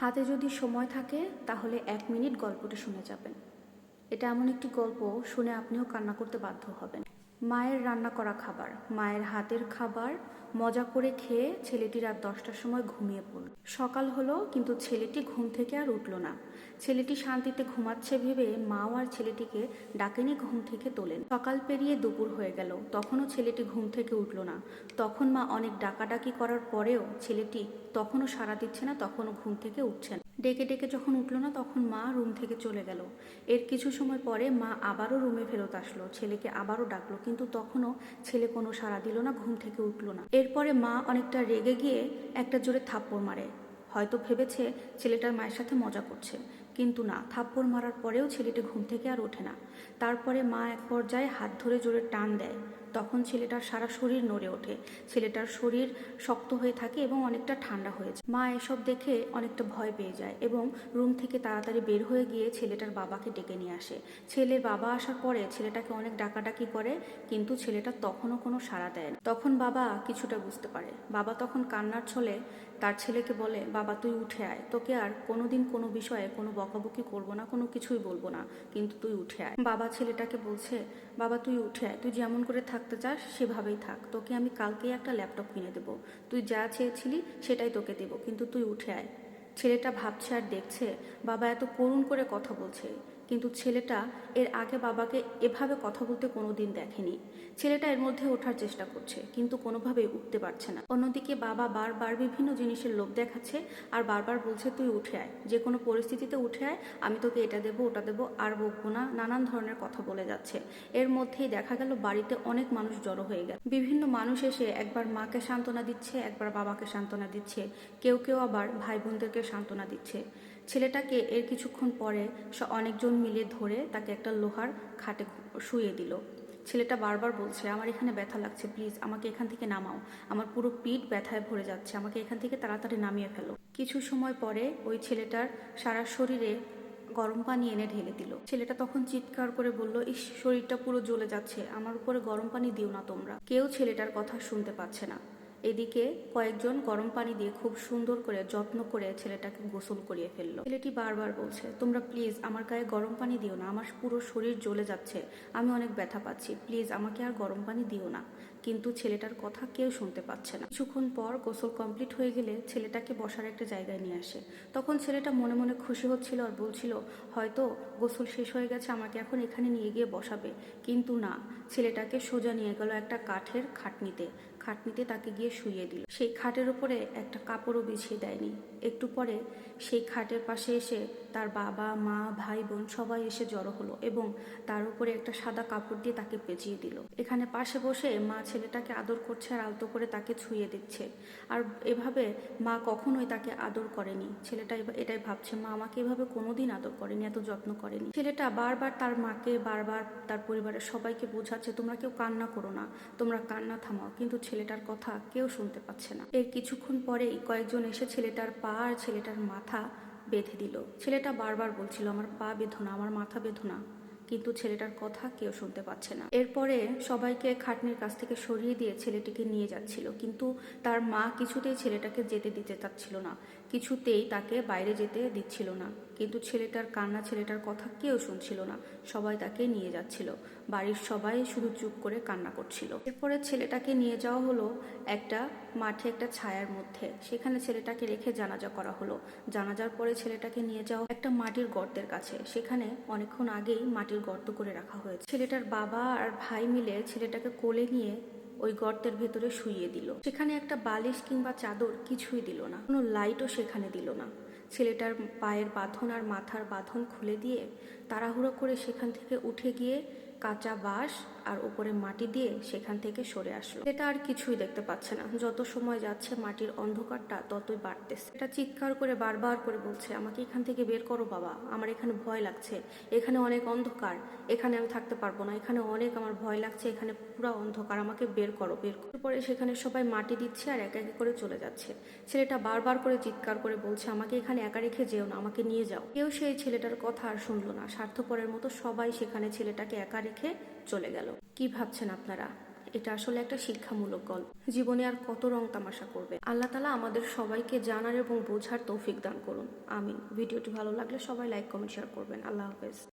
হাতে যদি সময় থাকে, তাহলে এক মিনিট গল্পটি শুনে যাবেন। এটা এমন একটি গল্প শুনে আপনিও কান্না করতে বাধ্য হবেন। মায়ের রান্না করা খাবার, মায়ের হাতের খাবার, মজা করে খেয়ে ছেলেটি রাত দশটার সময় ঘুমিয়ে পড়ল। সকাল হলো, কিন্তু ছেলেটি ঘুম থেকে আর উঠল না। ছেলেটি শান্তিতে ঘুমাচ্ছে ভেবে মাও আর ছেলেটিকে ডাকেনি ঘুম থেকে তোলেন। সকাল পেরিয়ে দুপুর হয়ে গেল, তখনও ছেলেটি ঘুম থেকে উঠল না। তখন মা অনেক ডাকাডাকি করার পরেও ছেলেটি তখনও সাড়া দিচ্ছে না, তখনও ঘুম থেকে উঠছে না। ডেকে ডেকে যখন উঠল না, তখন মা রুম থেকে চলে গেল। এর কিছু সময় পরে মা আবারও রুমে ফেরত আসলো। ছেলেকে আবারও ডাকলো, কিন্তু তখনও ছেলে কোনো সাড়া দিল না, ঘুম থেকে উঠল না। এরপরে মা অনেকটা রেগে গিয়ে একটা জোরে থাপ্পড় মারে। হয়তো ভেবেছে ছেলেটার মায়ের সাথে মজা করছে, কিন্তু না, থাপ্পড় মারার পরেও ছেলেটি ঘুম থেকে আর ওঠে না। তারপরে মা এক পর্যায়ে হাত ধরে জোরে টান দেয়। তখন ছেলেটার সারা শরীর নড়ে ওঠে। ছেলেটার শরীর শক্ত হয়ে থাকে এবং অনেকটা ঠান্ডা হয়েছে মা এসব দেখে অনেকটা ভয় পেয়ে যায় এবং রুম থেকে তাড়াতাড়ি বের হয়ে গিয়ে ছেলেটার বাবাকে ডেকে নিয়ে আসে। ছেলের বাবা আসার পরে ছেলেটাকে অনেক ডাকাডাকি করে, কিন্তু ছেলেটা তখনও কোনো সাড়া দেয় না তখন বাবা কিছুটা বুঝতে পারে। বাবা তখন কান্নার ছলে তার ছেলেকে বলে, বাবা, তুই উঠে আয়। তোকে আর কোনোদিন কোনো বিষয়ে কোনো বকাবকি করব না, কোনো কিছুই বলব না, কিন্তু তুই উঠে আয়। বাবা ছেলেটাকে বলছে, বাবা, তুই উঠে আয়। তুই যেমন করে থাকতে চাস, সেভাবেই থাক। তোকে আমি কালকেই একটা ল্যাপটপ কিনে দেবো। তুই যা চেয়েছিলি, সেটাই তোকে দেবো, কিন্তু তুই উঠে আয়। ছেলেটা ভাবছে আর দেখছে, বাবা, এত করুণ করে কথা বলছে। কিন্তু ছেলেটা এর আগে বাবাকে এভাবে কথা বলতে কোনোদিন দেখেনি। ছেলেটা এর মধ্যে ওঠার চেষ্টা করছে, কিন্তু কোনোভাবেই উঠতে পারছে না। অন্যদিকে বাবা বারবার বিভিন্ন জিনিসের লোভ দেখাচ্ছে আর বারবার বলছে, তুই উঠে আয়। যে কোনো পরিস্থিতিতে উঠে আয়। আমি তোকে এটা দেবো, ওটা দেবো, আর বকবো না। নানান ধরনের কথা বলে যাচ্ছে। এর মধ্যেই দেখা গেল, বাড়িতে অনেক মানুষ জড়ো হয়ে গেল। বিভিন্ন মানুষ এসে একবার মাকে সান্ত্বনা দিচ্ছে, একবার বাবাকে সান্ত্বনা দিচ্ছে। কেউ কেউ আবার ভাই বোনদেরকে সান্ত্বনা দিচ্ছে। ছেলেটাকে এর কিছুক্ষণ পরে অনেকজন মিলে ধরে তাকে একটা লোহার খাটে শুয়ে দিল। ছেলেটা বারবার বলছে, আমার এখানে ব্যথা লাগছে প্লিজ আমাকে এখান থেকে নামাও। আমার পুরো পিঠ ব্যথায় ভরে যাচ্ছে, আমাকে এখান থেকে তাড়াতাড়ি নামিয়ে ফেলো। কিছু সময় পরে ওই ছেলেটার সারা শরীরে গরম পানি এনে ঢেলে দিল। ছেলেটা তখন চিৎকার করে বলল, ইস, শরীরটা পুরো জ্বলে যাচ্ছে, আমার উপরে গরম পানি দিও না তোমরা। কেউ ছেলেটার কথা শুনতে পাচ্ছে না। এদিকে কয়েকজন গরম পানি দিয়ে খুব সুন্দর করে যত্ন করে ছেলেটাকে গোসল করিয়ে ফেলল। ছেলেটি বারবার বলছে, তোমরা প্লিজ আমার গায়ে গরম পানি দিও না, আমার পুরো শরীর জ্বলে যাচ্ছে, আমি অনেক ব্যথা পাচ্ছি প্লিজ আমাকে আর গরম পানি দিও না। কিন্তু ছেলেটার কথা কেউ শুনতে পাচ্ছে না। কিছুক্ষণ পর গোসল কমপ্লিট হয়ে গেলে ছেলেটাকে বসার একটা জায়গায় নিয়ে আসে। তখন ছেলেটা মনে মনে খুশি হচ্ছিল আর বলছিল, হয়তো গোসল শেষ হয়ে গেছে, আমাকে এখন এখানে নিয়ে গিয়ে বসাবে। কিন্তু না, ছেলেটাকে সোজা নিয়ে গেল একটা কাঠের খাটনিতে। খাটনিতে তাকে গিয়ে শুইয়ে দিল। সেই খাটের উপরে একটা কাপড়ও বিছিয়ে দেয়নি। একটু পরে সেই খাটের পাশে এসে তার বাবা, মা, ভাই, বোন সবাই এসে জড়ো হলো এবং তার উপরে একটা সাদা কাপড় দিয়ে তাকে পেঁচিয়ে দিল। এখানে পাশে বসে মা ছেলেটাকে আদর করছে আর আলতো করে তাকে ছুঁয়ে দিচ্ছে। আর এভাবে মা কখনোই তাকে আদর করেনি। ছেলেটা এটাই ভাবছে, মা, আমাকে এভাবে কোনোদিন আদর করেনি, এত যত্ন করেনি। ছেলেটা বারবার তার মাকে, বারবার তার পরিবারের সবাইকে বোঝাচ্ছে, তোমরা কেউ কান্না করো না, তোমরা কান্না থামাও। কিন্তু ছেলেটার কথা কেউ শুনতে পাচ্ছে না। এর কিছুক্ষণ পরেই কয়েকজন এসে ছেলেটার পা আর ছেলেটার মাথা বেঁধে দিল। ছেলেটা বারবার বলছিল, আমার পা বেদনা আমার মাথা বেদনা কিন্তু ছেলেটার কথা কেউ শুনতে পাচ্ছে না। এরপরে সবাইকে খাটনির কাছ থেকে সরিয়ে দিয়ে ছেলেটিকে নিয়ে যাচ্ছিল। কিন্তু তার মা কিছুতেই ছেলেটাকে যেতে দিতে চাচ্ছিল না। কিছুতেই তাকে বাইরে যেতে দিচ্ছিল না। কিন্তু ছেলেটার কান্না, ছেলেটার কথা কেউ শুনছিল না। সবাই তাকে নিয়ে যাচ্ছিল। বাড়ির সবাই শুধু চুপ করে কান্না করছিল। এরপরে ছেলেটাকে নিয়ে যাওয়া হলো একটা মাঠে একটা ছায়ার মধ্যে। সেখানে ছেলেটাকে রেখে জানাজা করা হলো। জানাজার পরে ছেলেটাকে নিয়ে যাওয়া একটা মাটির গর্তের কাছে। সেখানে অনেকক্ষণ আগেই মাটির গর্ত করে রাখা হয়েছে। ছেলেটার বাবা আর ভাই মিলে ছেলেটাকে কোলে নিয়ে ওই গর্তের ভেতরে শুইয়ে দিল। সেখানে একটা বালিশ কিংবা চাদর কিছুই দিল না। কোনো লাইটও সেখানে দিল না। ছেলেটার পায়ের বাঁধন আর মাথার বাঁধন খুলে দিয়ে তাড়াহুড়ো করে সেখান থেকে উঠে গিয়ে কাঁচা বাঁশ আর উপরে মাটি দিয়ে সেখান থেকে সরে আসলো। এটা আর কিছুই দেখতে পাচ্ছে না। যত সময় যাচ্ছে, মাটির অন্ধকারটা ততই বাড়তেছে। এটা চিৎকার করে বারবার করে বলছে, আমাকে এখান থেকে বের করো বাবা। আমার এখানে ভয় লাগছে। এখানে অনেক অন্ধকার। এখানে আমি থাকতে পারব না। এখানে অনেক আমার ভয় লাগছে। এখানে পুরো অন্ধকার। আমাকে বের করো বের করো। পরে সেখানে সবাই মাটি দিচ্ছে আর একে এক করে চলে যাচ্ছে। ছেলেটা বারবার করে চিৎকার করে বলছে, আমাকে এখানে একা রেখে যেও না। আমাকে নিয়ে যাও। কেউ সেই ছেলেটার কথা আর শুনলো না। স্বার্থপরের মতো সবাই সেখানে ছেলেটাকে একা রেখে চলে গেল। কি ভাবছেন আপনারা? এটা আসলে একটা শিক্ষামূলক গল্প। জীবনে আর কত রং তামাশা করবে আল্লাহ তালা আমাদের সবাইকে জানার এবং বোঝার তৌফিক দান করুন। আমিন। ভিডিওটি ভালো লাগলে সবাই লাইক, কমেন্ট শেয়ার করবেন। আল্লাহ হাফেজ।